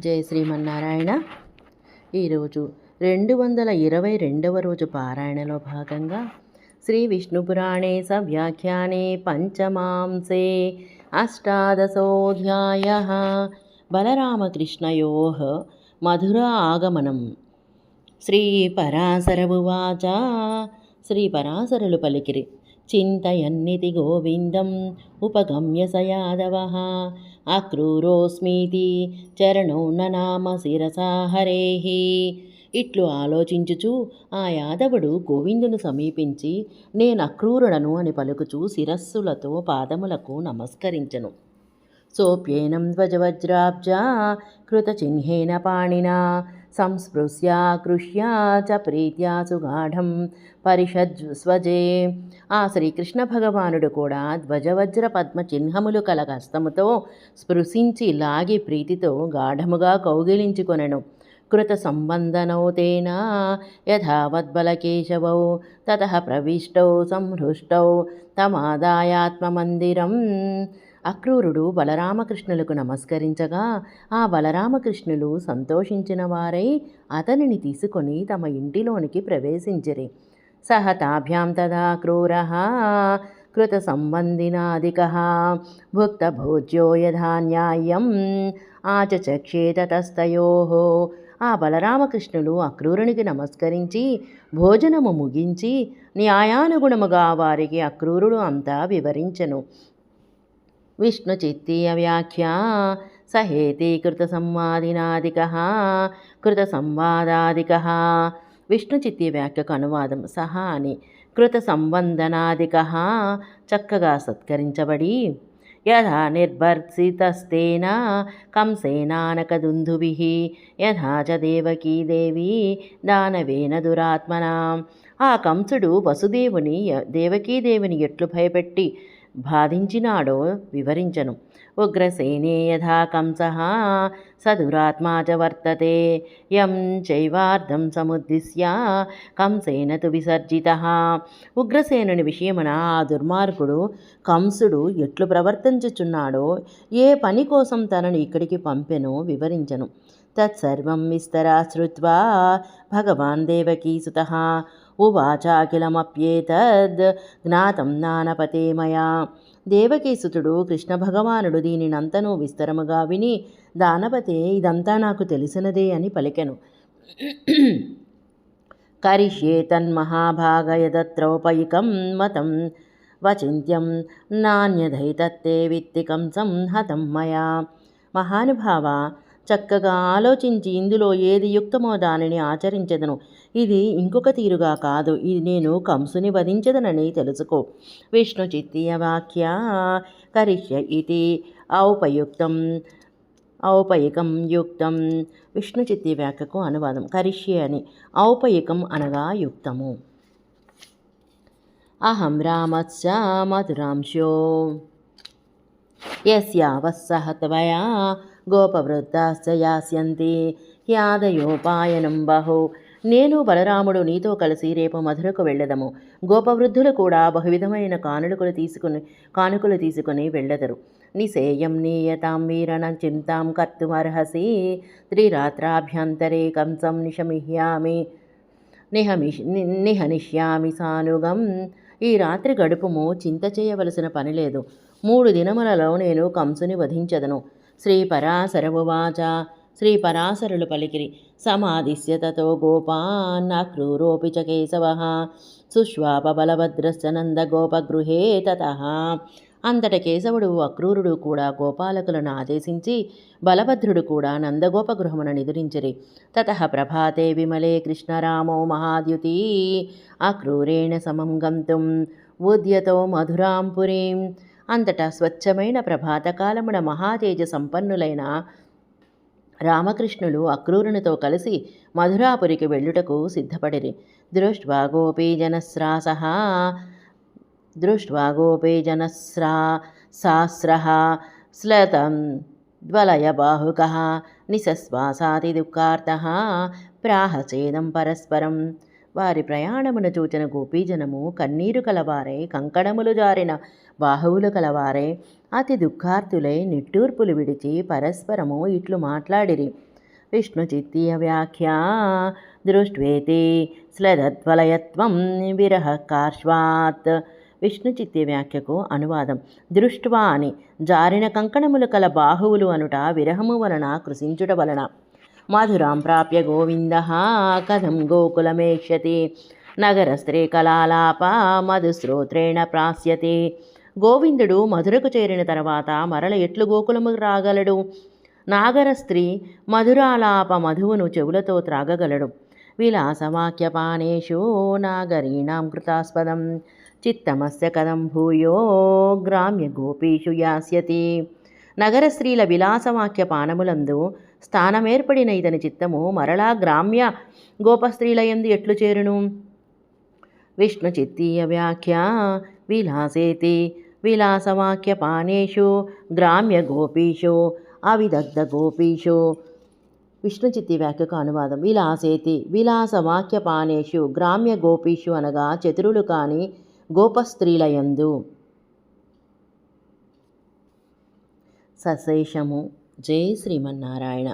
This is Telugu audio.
జయ శ్రీమన్నారాయణ. ఈరోజు రెండు వందల ఇరవై రెండవ రోజు పారాయణలో భాగంగా శ్రీ విష్ణుపురాణే సవ్యాఖ్యానే పంచమాంసే అష్టాదశోధ్యాయ బలరామకృష్ణయో మధుర ఆగమనం శ్రీ పరాశరవువాచ శ్రీ పరాశరులు పలికిరి. చింతయన్నితి గోవిందం ఉపగమ్య యాదవ అక్రూరోస్మీతి చరణో ననామ శిరసా హరేహి ఇట్లు ఆలోచించుచు ఆ యాదవుడు గోవిందును సమీపించి నేను అక్రూరుడను అని పలుకుచూ శిరస్సులతో పాదములకు నమస్కరించను. సోప్యేనం ధ్వజవజ్రాబ్జా కృతచిహ్నేన పాణినా సంస్పృశ్యాకృష్య చ ప్రీత్యా సుగాఢం పరిషజ్స్వజే ఆ శ్రీకృష్ణ భగవానుడు కూడా ధ్వజవజ్ర పద్మ చిహ్నములు కల హస్తముతో స్పృశించి లాగి ప్రీతితో గాఢముగా కౌగిలించుకొనెను. కృత సంబంధనౌతేన యథావద్బలకేశవౌ తత ప్రవిష్టౌ సంహృష్టౌ తమాదాయాత్మమందిరం అక్రూరుడు బలరామకృష్ణులకు నమస్కరించగా ఆ బలరామకృష్ణులు సంతోషించిన వారై అతనిని తీసుకొని తమ ఇంటిలోనికి ప్రవేశించిరి. సహ తాభ్యాం తదా క్రూర కృత సంబంధినాదిక భుక్త భోజ్యో యథా న్యాయం ఆచచక్షేతస్తయో ఆ బలరామకృష్ణులు అక్రూరునికి నమస్కరించి భోజనము ముగించి న్యాయానుగుణముగా వారికి అక్రూరుడు అంతా వివరించెను. విష్ణుచిత్తీయ వ్యాఖ్యా సహేతి కృతసంవాదినాదిక కృతసంవాదాదిక. విష్ణుచిత్తి వ్యాఖ్యకు అనువాదం సహా అని కృత సంబంధనాదిక చక్కగా సత్కరించబడి యథా నిర్భర్సితస్తేన కంసేనానకదుందుభి యథా చ దేవకీ దేవి దానవేన దురాత్మన. ఆ కంసుడు వసుదేవుని దేవకీదేవిని ఎట్లు భయపెట్టి బాధించినాడో వివరించను. ఉగ్రసేనే యథా కంస సదురాత్మా చ వర్తతే. యం చైవార్థం సముద్దిశ్య కంసేన తు విసర్జిత. ఉగ్రసేనుని విషయమున ఆ దుర్మార్గుడు కంసుడు ఎట్లు ప్రవర్తించుచున్నాడో ఏ పని కోసం తనను ఇక్కడికి పంపెనో వివరించను. తత్సర్వం విస్తరా శ్రుత్వా భగవాన్ దేవకీసుత ఉవాచాఖిలమప్యేతద్ జ్ఞాతం నానపతే మయా దేవకీసుతుడు కృష్ణ భగవానుడు దీనినంతను విస్తరముగా విని దానపతే ఇదంతా నాకు తెలిసినదే అని పలికెను. కరిష్యే తన్మహాభాగయదత్రౌపయికం మతం వచింత్యం నాణ్యధైతత్తే విత్తికం సంహతం మయా। మహానుభావ చక్కగా ఆలోచించి ఇందులో ఏది యుక్తమో దానిని ఆచరించదను. ఇది ఇంకొక తీరుగా కాదు. ఇది నేను కంసుని వధించదనని తెలుసుకో. విష్ణు చిత్తీయ వాక్య కరిష్య ఇది ఔపయుక్తం. ఔపయికం యుక్తం. విష్ణు చిత్తి వ్యాఖ్యకు అనువాదం. కరిష్య అని. ఔపయికం అనగా యుక్తము. అహం రామస్య మధురాంశో. యస్యావస్సహ త్వయా గోపవృద్ధాశ్చ యాస్యంతి హ్యాదయోపాయనం బహు. నేను బలరాముడు నీతో కలిసి రేపు మధురకు వెళ్ళదము. గోపవృద్ధులు కూడా బహువిధమైన కానుకలు తీసుకుని కానుకలు తీసుకుని వెళ్ళదరు. నిశేయం నీయతాం వీరణ చింతాం కర్తుమర్హసి త్రిరాత్రాభ్యంతరే కంసం నిశమిహ్యామి నిహమిష్ నిహనిష్యామి సానుగం. ఈ రాత్రి గడుపుము చింత చేయవలసిన పని లేదు. మూడు దినములలో నేను కంసుని వధించదను. శ్రీ పరాశరవువాచ శ్రీ పరాశరులు పలికిరి సమాధిస్యతతో గోపాన్న క్రూరోపి చ కేశవ. సుష్వాపబలభద్రశ్చ నందగోపగృహే తత. అంతట కేశవుడు అక్రూరుడు కూడా గోపాలకులను ఆదేశించి బలభద్రుడు కూడా నందగోపగృహమున నిదురించిరి. తత ప్రభాతే విమలే కృష్ణరామో మహాద్యుతి. అక్రూరేణ సమం గంతుం ఉద్యతో మధురాం పురీం అంతటా స్వచ్ఛమైన ప్రభాతకాలమున మహాతేజ సంపన్నులైన రామకృష్ణులు అక్రూరునితో కలిసి మధురాపురికి వెళ్ళుటకు సిద్ధపడిరి. దృష్ట్వా గోపీజనస్రాస దృష్ట్వా గోపీజనస్రా శ్లతం ద్వలయ ద్వలయబాహుక నిశ్వాసాతి దుఃఖార్థ ప్రాహచేదం పరస్పరం వారి ప్రయాణమును చూచిన గోపీజనము కన్నీరు కలవారై కంకణములు జారిన బాహువులు కలవారై. అతి దుఃఖార్తులై నిట్టూర్పులు విడిచి పరస్పరము ఇట్లు మాట్లాడిరి. విష్ణుచిత్తీయ వ్యాఖ్యా దృష్ట్వేతి స్లదత్వలయత్వం విరహ కార్ష్వాత్. విష్ణుచిత్తి వ్యాఖ్యకు అనువాదం. దృష్ట్వా అని జారిన కంకణములు కల బాహువులు అనుట విరహము వలన కృషించుట వలన. మధురాం ప్రాప్య గోవింద కథం గోకులమేష్యతి నగరస్త్రీ కళాలాప మధుశ్రోత్రేణ ప్రాస్యతే. గోవిందుడు మధురకు చేరిన తర్వాత మరల ఎట్లు గోకులము రాగలడు? నాగర స్త్రీ మధురాలాప మధువును చెవులతో త్రాగగలడు. విలాసవాక్యపానేషు నాగరీణాం కృతాస్పదం. చిత్తమస్య కథం భూయో గ్రామ్య గోపీషు యాస్యతి. నగర స్త్రీల విలాసవాక్య పానములందు స్థానమేర్పడిన ఇతని చిత్తము మరలా గ్రామ్య గోపస్త్రీలయందు ఎట్లు చేరును? విష్ణు చిత్తీయ వ్యాఖ్య విలాసేతి విలాసవాక్య పానేషు గ్రామ్య గోపీషు అవిదగ్ధ గోపీషు. విష్ణు చిత్తి వ్యాఖ్యకు అనువాదం. విలాసేతి విలాస వాక్య పానేషు గ్రామ్య గోపీషు అనగా చతురులు కాని గోపస్త్రీలయందు. సశేషము జై శ్రీమన్నారాయణ.